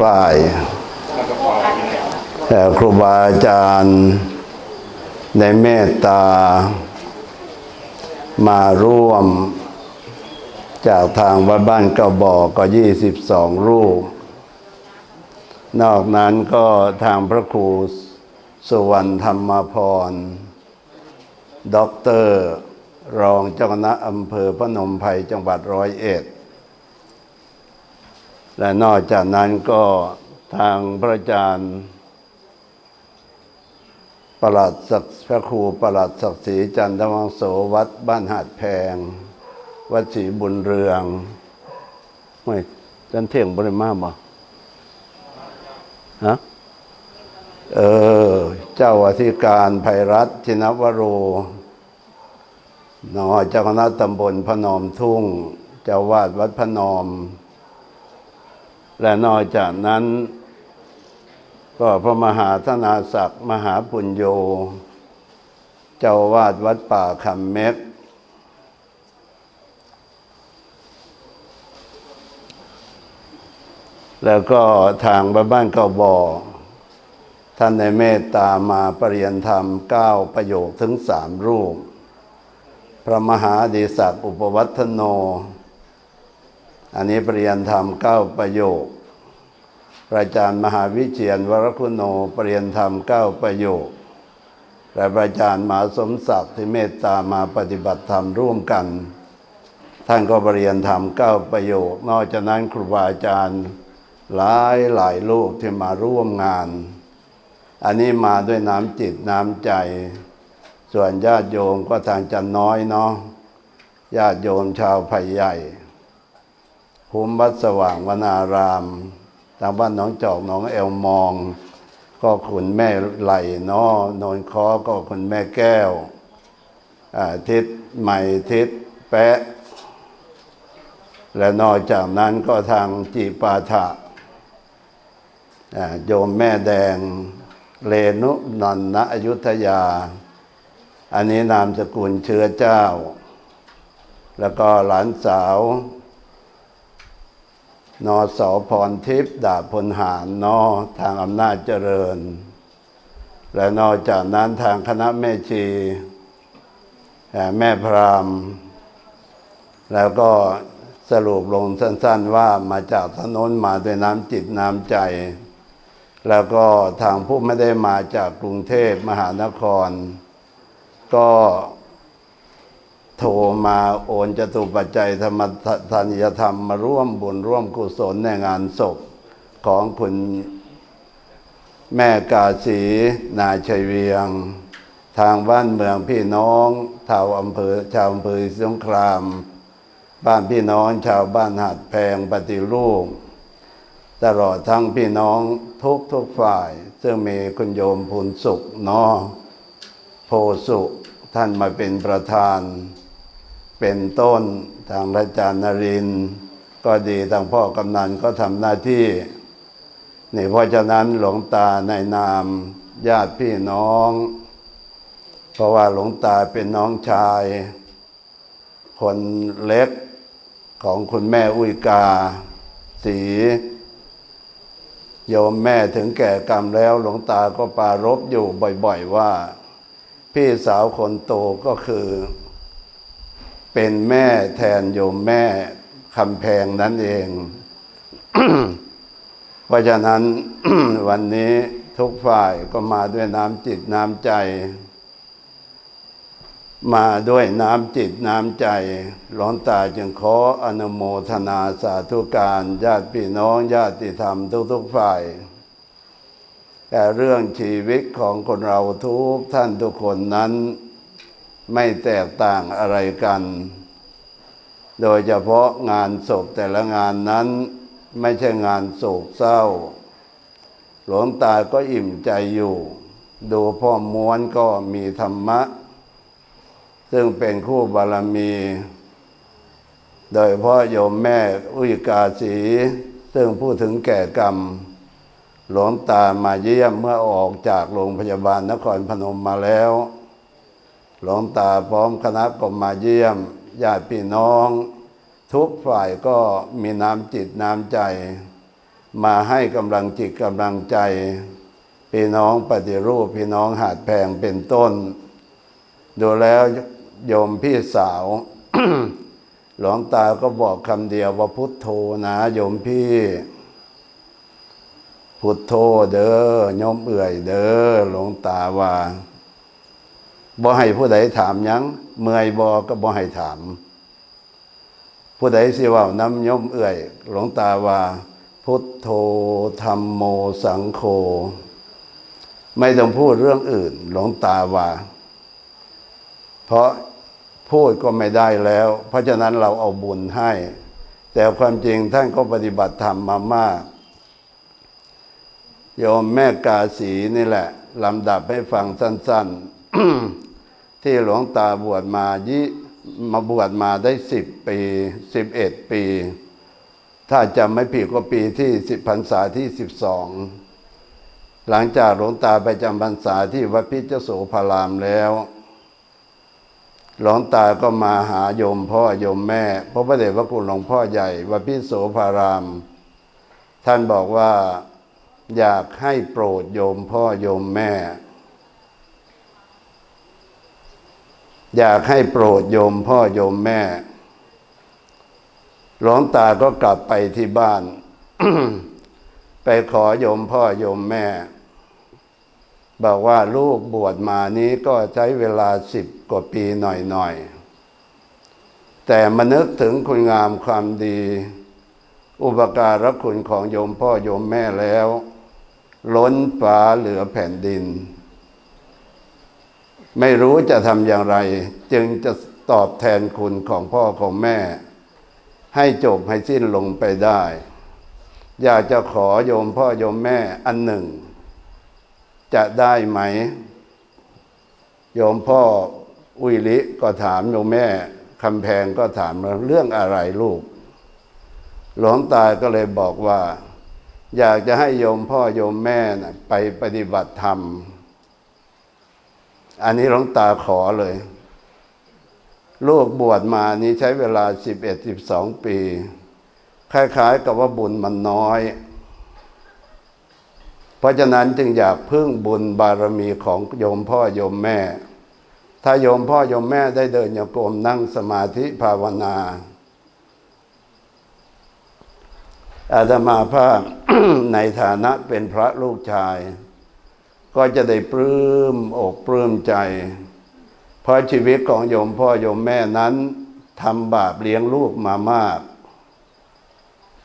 ฝ่ายแต่ครูบาอาจารย์ในเมตตา มาร่วม จากทางวัดบ้านกระบอกก็ยี่สิบสองรูป นอกนั้นก็ทางพระครูสุวรรณธรรมพรด็อกเตอร์ รองเจ้าคณะอำเภอพนมไพรจังหวัดร้อยเอ็ด และนอกจากนั้นก็ทางพระอาจารย์ประหลัดศักดิ์พระครูประหลัดศักดิ์ศรีจันทวังโสวัดบ้านหาดแพง วัดศรีบุญเรืองไม่จันเที่ยงบริมาบ่ฮะเออ เจ้าอธิการภัยรัฐชินวโรนอเจ้าคณะตำบลพนอมทุ่ง เจ้าวาดวัดพนอม และนอกจากนั้น ก็พระมหาธนาศักดิ์มหาปุญโย เจ้าวาดวัดป่าคำเม็กแล้วก็ทางบ้านเก่าบ่อท่านในเมตตามาปรริยนธรรมเก้าประโยคถึงสามรูป พระมหาดีศักดิ์อุปวัฒโน อันนี้ปริยนธรรมเก้าประโยคพระอาจารย์มหาวิเชียนวรคุณโนปริยนธรรมเก้าประโยคและพระอาจารย์มหาสมศักดิ์ที่เมตตามาปฏิบัติธรรมร่วมกัน ท่านก็ปริยนธรรมเก้าประโยค นอกจากนั้นครูบาอาจารย์หลายหลายลูกที่มาร่วมงาน อันนี้มาด้วยน้ำจิตน้ำใจ ส่วนญาติโยมก็ทางจันน้อยเนาะญาติโยมชาวไผ่ใหญ่ ภูมิวัดสว่างวนารามทางบ้านหนองจอกหนองแอลมอง ก็คุณแม่ไหลนาะโนนคอก็คุณแม่แก้วอาทิศใหม่ทิศแปะ และนอกจากนั้นก็ทางจีปาถะโยมแม่แดงเลนุนันนะอยุธยา อันนี้นามสกุลเชื้อเจ้า แล้วก็หลานสาว นอสอพรทิพย์ดาบพลหารนอทางอำนาจเจริญ และนอกจากนั้นทางคณะแม่ชีเอ่อแม่พรามแล้วก็สรุปลงสั้น ๆ ว่ามาจากถนนมาด้วยน้ำจิตน้ำใจ แล้วก็ทางผู้ไม่ได้มาจากกรุงเทพมหานคร ก็ โทรมาโอนจตุปัจจัยธรรมทานยธรรมมาร่วมบุญร่วมกุศลในงานศพของคุณแม่กาสีนาชัยเวียง ทางบ้านเมืองพี่น้องชาวอำเภอชาวอำเภอสงคราม บ้านพี่น้องชาวบ้านหัดแพงปฏิรูปตลอดทั้งพี่น้องทุกทุกฝ่าย ซึ่งมีคุณโยมพูนสุขนอโพสุท่านมาเป็นประธาน เป็นต้นทางระอาจารย์นริน ก็ดีทางพ่อกำนันก็ทำหน้าที่นี่เพราะฉะนั้นหลวงตาในนามญาติพี่น้อง เพราะว่าหลวงตาเป็นน้องชาย คนเล็กของคุณแม่อุยกา สีโยมแม่ถึงแก่กรรมแล้วหลวงตาก็ปรารบอยู่บ่อย ๆ ว่า พี่สาวคนโตก็คือ เป็นแม่แทนโยมแม่คำแพงนั่นเอง เพราะฉะนั้นวันนี้ทุกฝ่ายก็มาด้วยน้ำจิตน้ำใจ มาด้วยน้ำจิตน้ำใจหลวงตาจึงขออนุโมทนาสาธุการญาติพี่น้องญาติธรรมทุกๆฝ่ายแต่เรื่องชีวิตของคนเราทุกท่านทุกคนนั้น ไม่แตกต่างอะไรกัน โดยเฉพาะงานศพแต่ละงานนั้นไม่ใช่งานโศกเศร้า หลวงตาก็อิ่มใจอยู่ ดูพ่อม้วนก็มีธรรมะ ซึ่งเป็นคู่บารมี โดยพาะโยมแม่อุยกาสี ซึ่งพูดถึงแก่กรรม หลวงตามาเยี่ยมเมื่อออกจากโรงพยาบาลนครพนมมาแล้ว หลวงตาพร้อมคณะก็มาเยี่ยมญาติพี่น้อง ทุกฝ่ายก็มีน้ำจิตน้ำใจ มาให้กำลังจิตกำลังใจ พี่น้องปฏิรูปพี่น้องหาดแพงเป็นต้น ดูแล้วโยมพี่สาว หลวงตาก็บอกคำเดียวว่าพุทโธนะโยมพี่พุทโธเด้อโยมเอื่อยเด้อหลวงตาว่า บ่ให้ผู้ใดถามยังเมื่อยบอก็บ่ให้ถาม ผู้ใดสิเว่าน้ำโยมเอื่อย หลวงตาว่า พุทโธธรรมโมสังโฆไม่ต้องพูดเรื่องอื่น หลวงตาว่า เพราะพูดก็ไม่ได้แล้ว เพราะฉะนั้นเราเอาบุญให้ แต่ความจริงท่านก็ปฏิบัติธรรมมามากโยมแม่กาสีนี่แหละลำดับให้ฟังสั้น ๆ ที่หลวงตาบวชมายิมาบวชมาได้สิบปีสิบเอ็ดปี ถ้าจำไม่ผิดก็ปีที่สิบพรรษาที่สิบสองหลังจากหลวงตาไปจำพรรษาที่วัดพิจโสภารามแล้ว หลวงตาก็มาหาโยมพ่อโยมแม่พระพระเดชพระคุณหลวงพ่อใหญ่วัดพิโสภาราม ท่านบอกว่าอยากให้โปรดโยมพ่อโยมแม่ อยากให้โปรดโยมพ่อโยมแม่หลวงตาก็กลับไปที่บ้าน ไปขอโยมพ่อโยมแม่ บอกว่าลูกบวชมานี้ก็ใช้เวลาสิบกว่าปีหน่อยๆ แต่มานึกถึงคุณงามความดี อุปการะคุณของโยมพ่อโยมแม่แล้ว ล้นฟ้าเหลือแผ่นดิน ไม่รู้จะทำอย่างไร จึงจะตอบแทนคุณของพ่อของแม่ ให้จบให้สิ้นลงไปได้ อยากจะขอโยมพ่อโยมแม่อันหนึ่ง จะได้ไหม โยมพ่ออุยลิก็ถามโยมแม่คำแพงก็ถามว่าเรื่องอะไรลูก หลวงตาก็เลยบอกว่า อยากจะให้โยมพ่อโยมแม่นะไปปฏิบัติธรรม อันนี้หลวงตาขอเลย ลูกบวชมานี้ใช้เวลาสิบเอ็ดสิบสองปี คล้ายๆ กับว่าบุญมันน้อย เพราะฉะนั้นจึงอยากพึ่งบุญบารมีของโยมพ่อโยมแม่ ถ้าโยมพ่อโยมแม่ได้เดินโยกรมนั่งสมาธิภาวนาอาตมาภาพในฐานะเป็นพระลูกชาย ก็จะได้ปลื้มอกปลื้มใจ เพราะชีวิตของโยมพ่อโยมแม่นั้นทำบาปเลี้ยงลูกมามาก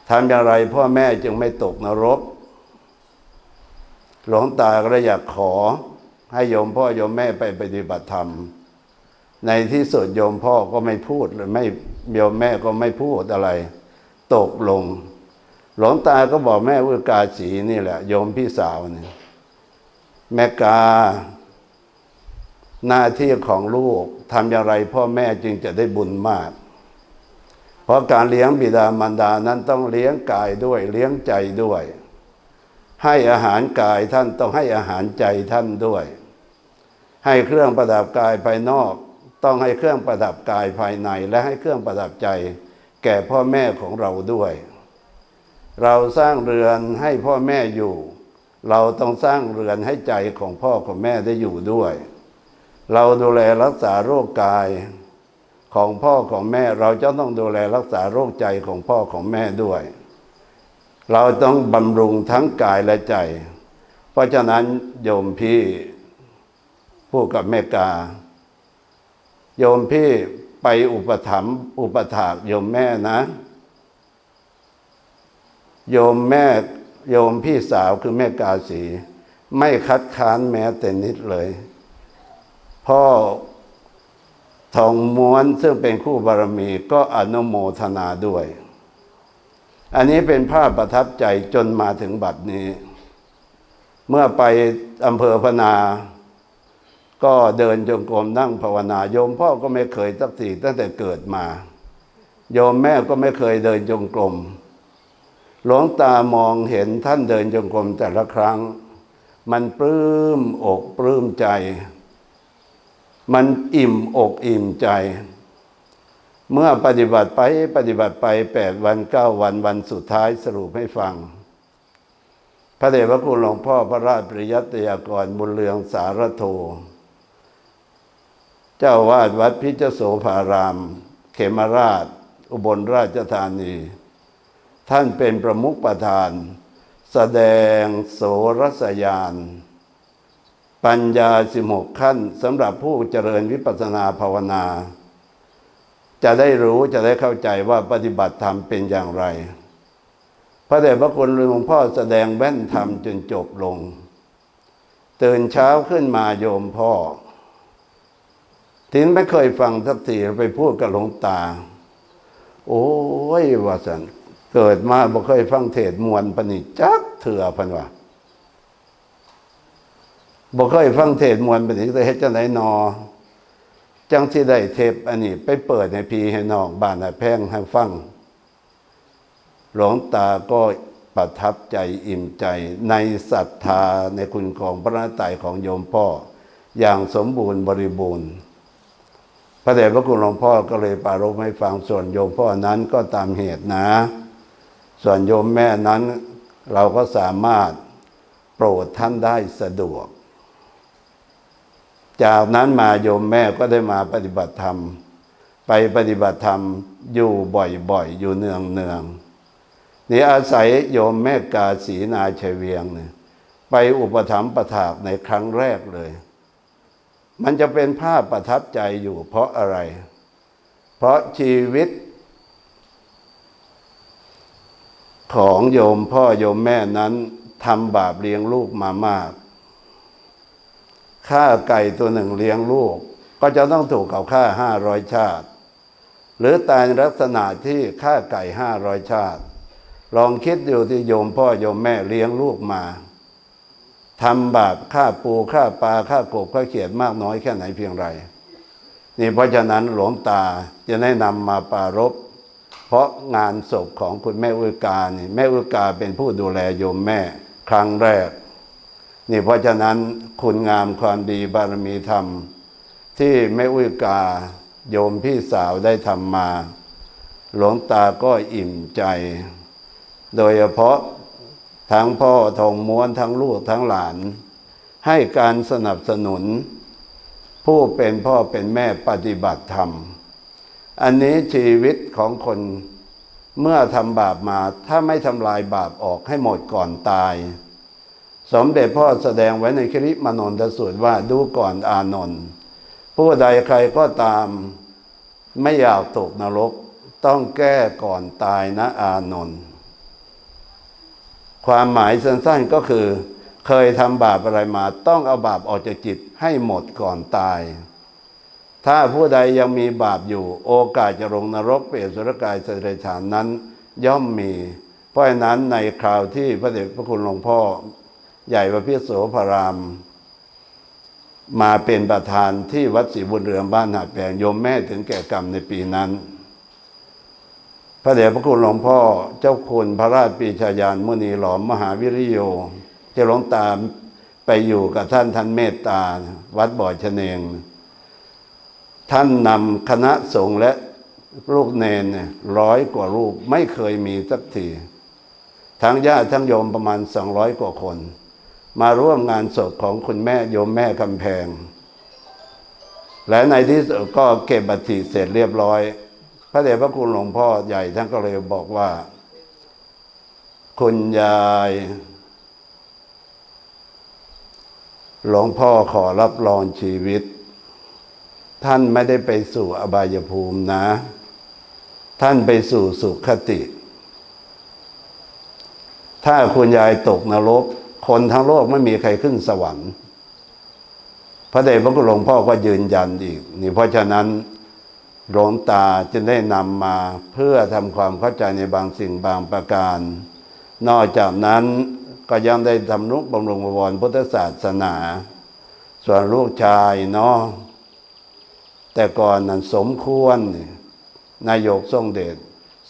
ทำอย่างไรพ่อแม่จึงไม่ตกนรก หลวงตาก็เลยอยากขอ ให้โยมพ่อโยมแม่ไปปฏิบัติธรรม ในที่สุดโยมพ่อก็ไม่พูดเลยไม่โยมแม่ก็ไม่พูดอะไร ตกลง หลวงตาก็บอกแม่วุกาสีนี่แหละ โยมพี่สาวนี่ แม่กา หน้าที่ของลูกทำอย่างไรพ่อแม่จึงจะได้บุญมาก เพราะการเลี้ยงบิดามารดานั้นต้องเลี้ยงกายด้วยเลี้ยงใจด้วย ให้อาหารกายท่านต้องให้อาหารใจท่านด้วย ให้เครื่องประดับกายภายนอก ต้องให้เครื่องประดับกายภายใน และให้เครื่องประดับใจ แก่พ่อแม่ของเราด้วย เราสร้างเรือนให้พ่อแม่อยู่ เราต้องสร้างเรือนให้ใจของพ่อของแม่ได้อยู่ด้วย เราดูแลรักษาโรคกายของพ่อของแม่ เราจะต้องดูแลรักษาโรคใจของพ่อของแม่ด้วย เราต้องบำรุงทั้งกายและใจ เพราะฉะนั้นโยมพี่พูดกับแม่กา โยมพี่ไปอุปถัมภ์อุปถากโยมแม่นะ โยมแม่ โยมพี่สาวคือแม่กาสี ไม่คัดค้านแม้แต่นิดเลย พ่อทองม้วนซึ่งเป็นคู่บารมีก็อนุโมทนาด้วย อันนี้เป็นภาพประทับใจจนมาถึงบัดนี้ เมื่อไปอำเภอพนา ก็เดินจงกรมนั่งภาวนา โยมพ่อก็ไม่เคยสักทีตั้งแต่เกิดมา โยมแม่ก็ไม่เคยเดินจงกรม หลวงตามองเห็นท่านเดินจงกรมแต่ละครั้ง มันปลื้มอกปลื้มใจ มันอิ่มอกอิ่มใจ เมื่อปฏิบัติไปปฏิบัติไปแปดวันเก้าวันวันสุดท้ายสรุปให้ฟัง พระเดชพระคุณหลวงพ่อพระราชปริยัติยากรบุญเรืองสารโท เจ้าวาดวัดพิจโสภาราม เขมราช อุบลราชธานี ท่านเป็นประมุขประธาน แสดงโสรสยาน ปัญญาสิหกขั้นสำหรับผู้เจริญวิปัสสนาภาวนา จะได้รู้จะได้เข้าใจว่าปฏิบัติธรรมเป็นอย่างไร พระเดชพระคุณหลวงพ่อแสดงแว่นธรรมจนจบลง ตื่นเช้าขึ้นมาโยมพ่อทินไม่เคยฟังสักทีไปพูดกับหลวงตา โอ้ยว่าสัน เกิดมาบ่เคยฟังเทศมวลปณิจักเถื่อพันว่าบ่เคยฟังเทศมวลปณิแต่เฮ็ดจังไดนอ จังที่ได้เทปอันนี้ ไปเปิดในพีให้น้องบ้านให้แพงให้ฟังหลวงตาก็ประทับใจอิ่มใจในศรัทธาในคุณของพระนาไตรัยของโยมพ่อ อย่างสมบูรณ์บริบูรณ์พระเดชพระคุณหลวงพ่อก็เลยปรารภให้ฟังส่วนโยมพ่อนั้นก็ตามเหตุนะ ส่วนโยมแม่นั้นเราก็สามารถโปรดท่านได้สะดวก จากนั้นมาโยมแม่ก็ได้มาปฏิบัติธรรม ไปปฏิบัติธรรมอยู่บ่อยๆ อยู่เนืองๆนี่อาศัยโยมแม่กาสีนาชัยเวียงเนี่ยไปอุปถัมภ์ประถากในครั้งแรกเลย มันจะเป็นภาพประทับใจอยู่เพราะอะไร เพราะชีวิต ของโยมพ่อโยมแม่นั้นทำบาปเลี้ยงลูกมามากฆ่าไก่ตัวหนึ่งเลี้ยงลูก ก็จะต้องถูกเขาฆ่าห้าร้อยชาติ หรือตายในลักษณะที่ฆ่าไก่ห้าร้อยชาติ ลองคิดดูที่โยมพ่อโยมแม่เลี้ยงลูกมาทำบาปฆ่าปูฆ่าปลาฆ่ากบฆ่าเขียดมากน้อยแค่ไหนเพียงไร นี่เพราะฉะนั้นหลวงตาจะได้นำมาปรารบ เพราะงานศพของคุณแม่อุกานี่แม่อุกาเป็นผู้ดูแลโยมแม่ครั้งแรก นี่เพราะฉะนั้นคุณงามความดีบารมีธรรม ที่แม่อุกาโยมพี่สาวได้ทำมา หลวงตาก็อิ่มใจ โดยเฉพาะทั้งพ่อทองม้วนทั้งลูกทั้งหลาน ให้การสนับสนุน ผู้เป็นพ่อเป็นแม่ปฏิบัติธรรม อันนี้ชีวิตของคนเมื่อทำบาปมาถ้าไม่ทำลายบาปออกให้หมดก่อนตาย สมเด็จพ่อแสดงไว้ในคริมานนทสูตรว่าดูก่อนอานนท์ผู้ใดใครก็ตามไม่อยากตกนรก ต้องแก้ก่อนตายนะอานนท์ความหมายสั้นๆก็คือ เคยทำบาปอะไรมา ต้องเอาบาปออกจากจิตให้หมดก่อนตาย ถ้าผู้ใดยังมีบาปอยู่ โอกาสจะลงนรกเปรตสุรกายสตเรฉานนั้น ย่อมมี เพราะฉะนั้นในคราวที่พระเดชพระคุณหลวงพ่อ ใหญ่ประพิโสพราม มาเป็นประธานที่วัดศรีบุญเรืองบ้านหาดแปลงโยมแม่ถึงแก่กรรมในปีนั้น พระเดชพระคุณหลวงพ่อเจ้าคุณพระราชปีชายานมุนีหลอมมหาวิริโยจะหลวงตามไปอยู่กับท่านท่านเมตตา วัดบ่อชเนง ท่านนำคณะสงฆ์และลูกเนนเนี่ยร้อยกว่ารูปไม่เคยมีสักทีทั้งญาติทั้งโยมประมาณสองร้อยกว่าคน มาร่วมงานศพของคุณแม่โยมแม่กำแพง และในที่สุดก็เก็บบัตรเสร็จเรียบร้อย พระเดชพระคุณหลวงพ่อใหญ่ท่านก็เลยบอกว่า คุณยายหลวงพ่อขอรับรองชีวิต ท่านไม่ได้ไปสู่อบายภูมินะ ท่านไปสู่สุขติ ถ้าคุณยายตกนรก คนทั้งโลกไม่มีใครขึ้นสวรรค์พระเดชพระคุณหลวงพ่อก็ยืนยันอีก นี่เพราะฉะนั้นหลวงตาจะได้นำมาเพื่อทำความเข้าใจในบางสิ่งบางประการ นอกจากนั้นก็ยังได้ทำนุบำรุงบวรพุทธศาสนา ส่วนลูกชายเนาะ แต่ก่อนนั้นสมควร นายกทรงเดช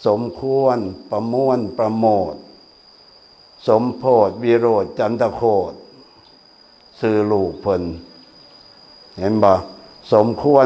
สมควร ประมวลประโมท สมโพธวิโรธจันทโคตซื้อลูกเพิ่นเห็นบ่สมควร